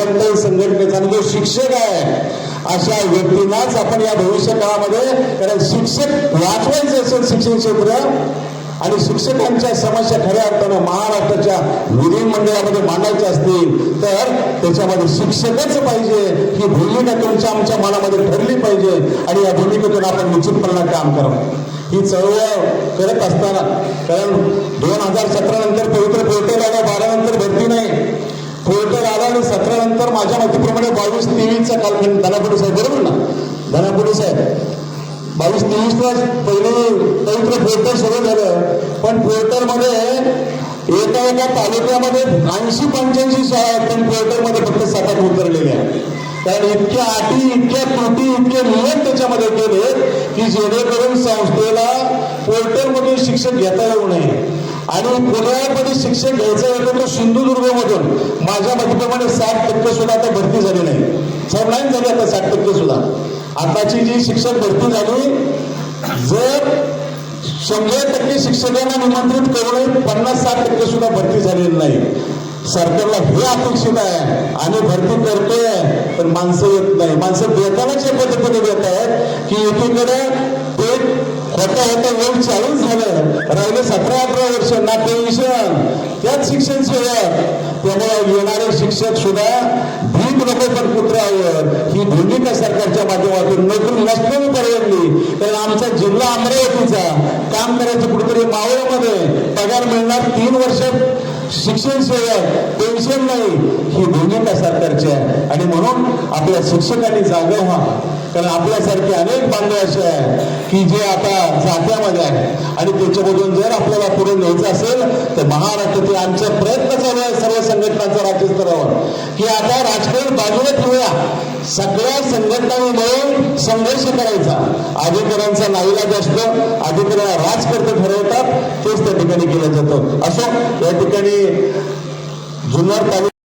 कोणत्याही संघटनेचा म्हणजे शिक्षक आहे. अशा व्यक्तींनाच आपण या भविष्य काळामध्ये कारण शिक्षक वाचवायचे असेल शिक्षण क्षेत्र आणि शिक्षकांच्या समस्या खऱ्या अर्थानं महाराष्ट्राच्या विधिमंडळामध्ये मांडायच्या असतील तर त्याच्यामध्ये शिक्षकच पाहिजे. ही भूमिका तुमच्या आमच्या मनामध्ये ठरली पाहिजे आणि या भूमिकेतून आपण निश्चितपणे काम करावं. ही चळवळ करत असताना कारण दोन हजार सतरा नंतर पवित्र पोर्टल आला बारा नंतर भरती नाही पोर्टल आला आणि सतरा नंतर माझ्या माहितीप्रमाणे बावीस तेवीसचा कालखंड. धनापुडी साहेब बरोबर ना? धनापुडे साहेब बावीस तेवीसला पहिले पवित्र फेरतर सुरू झालं. पण फेरतरमध्ये एका एका तालुक्यामध्ये ऐंशी पंच्याऐंशी शाळा आहेत पण फेरतरमध्ये फक्त सात आठ उतरलेल्या आहेत. कारण इतक्या अटी इतक्या त्रुटी इतके नियम त्याच्यामध्ये केले की जेणेकरून संस्थेला पोर्टलमधून शिक्षण घेता येऊ नये. आणि पुण्यामध्ये शिक्षक घ्यायचं होतं तो सिंधुदुर्गमधून माझ्या मतेप्रमाणे साठ टक्के सुद्धा आता भरती झाली नाही. साहेब नाही झाली आता साठ टक्के सुद्धा. आताची जी शिक्षक भरती झाली जर शंभर टक्के शिक्षकांना निमंत्रित करून पन्नास साठ टक्के सुद्धा भरती झालेली नाही. सरकारला हे अपेक्षित आहे. आम्ही भरती करतोय पण माणसं येत नाही. माणसं देतानाच या पद्धतीने देत आहेत की एकीकडे होता होता वय चाळीस झालं. राहिले सतरा अठरा वर्ष. ना पेन्शन त्याच शिक्षण सेवक त्यामुळे येणारे शिक्षक सुद्धा भीम नको पण पुत्रावर ही भूमिका सरकारच्या माध्यमातून नोकरी नसलेली परवडली कारण आमचा जिल्हा अमरावतीचा. काम करायचं कुठेतरी मावळमध्ये. पगार मिळणार तीन वर्ष शिक्षण सेवक पेन्शन नाही. ही भूमिका सरकारची आहे. आणि म्हणून आपल्या शिक्षकांनी जागा व्हा. कारण आपल्यासारखे अनेक बांधव असे आहे की जे आता जात्यामध्ये आहे आणि त्याच्यामधून जर आपल्याला पुढे न्यायचं असेल तर महाराष्ट्रातील आमचा प्रयत्न चालू आहे सर्व संघटनांचा राज्यस्तरावर की आता राजकारण बाजूला ठेवूया सगळ्या संघटनांनी मिळून संघर्ष करायचा. अधिकाऱ्यांचा नाईलाज असतो. अधिकाऱ्यांना राजकर्ते ठरवतात ठिकाणी केलं जातं. असो या ठिकाणी जुन्नर तालुका